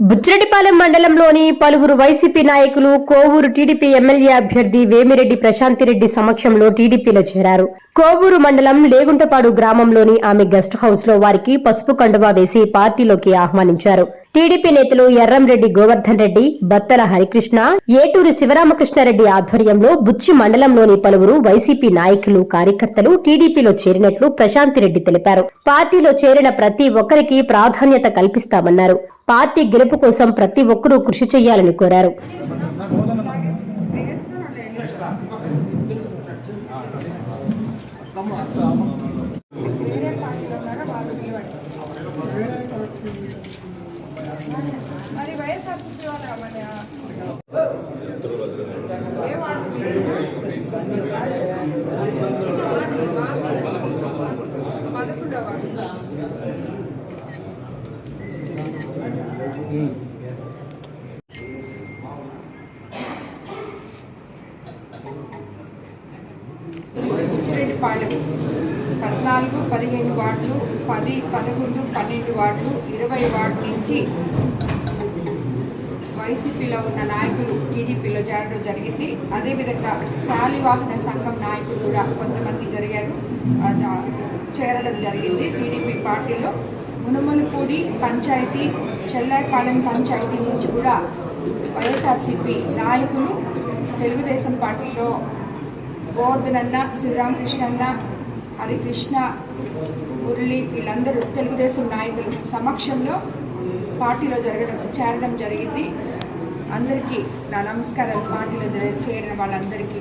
బుచ్చిరెడ్డిపాలెం మండలంలోని పలువురు వైసీపీ నాయకులు కోవూరు టీడీపీ ఎమ్మెల్యే అభ్యర్థి వేమిరెడ్డి ప్రశాంతిరెడ్డి సమక్షంలో టీడీపీలో చేరారు. కోవూరు మండలం లేగుంటపాడు గ్రామంలోని ఆమె గెస్ట్ హౌస్లో వారికి పసుపు కండువా వేసి పార్టీలోకి ఆహ్వానించారు. టీడీపీ నేతలు ఎర్రంరెడ్డి గోవర్ధన్ రెడ్డి బత్తల హరికృష్ణ ఏటూరి శివరామకృష్ణారెడ్డి ఆధ్వర్యంలో బుచ్చి మండలంలోని పలువురు వైసీపీ నాయకులు కార్యకర్తలు టీడీపీలో చేరినట్లు ప్రశాంతిరెడ్డి తెలిపారు. పార్టీలో చేరిన ప్రతి ఒక్కరికి ప్రాధాన్యత కల్పిస్తామన్నారు. పార్టీ గెలుపు కోసం ప్రతి ఒక్కరూ కృషి చేయాలని కోరారు. రెండు వాళ్ళు పద్నాలుగు పదిహేను వార్డులు పది పదకొండు పన్నెండు వార్డులు ఇరవై వార్డు నుంచి వైసీపీలో ఉన్న నాయకులు టీడీపీలో చేరడం జరిగింది. అదేవిధంగా శాలివాహన సంఘం నాయకులు కూడా కొంతమంది జరిగారు. చేరడం జరిగింది టీడీపీ పార్టీలో. మునుమలపూడి పంచాయతీ చెల్లాయిపాలెం పంచాయతీ నుంచి కూడా వైఎస్ఆర్సీపీ నాయకులు తెలుగుదేశం పార్టీలో గోవర్ధనన్న శ్రీరామకృష్ణన్న హరికృష్ణ మురళి వీళ్ళందరూ తెలుగుదేశం నాయకులు సమక్షంలో పార్టీలో జరగడం చేరడం జరిగింది. అందరికీ నా నమస్కారాలు పార్టీలో చేరిన వాళ్ళందరికీ.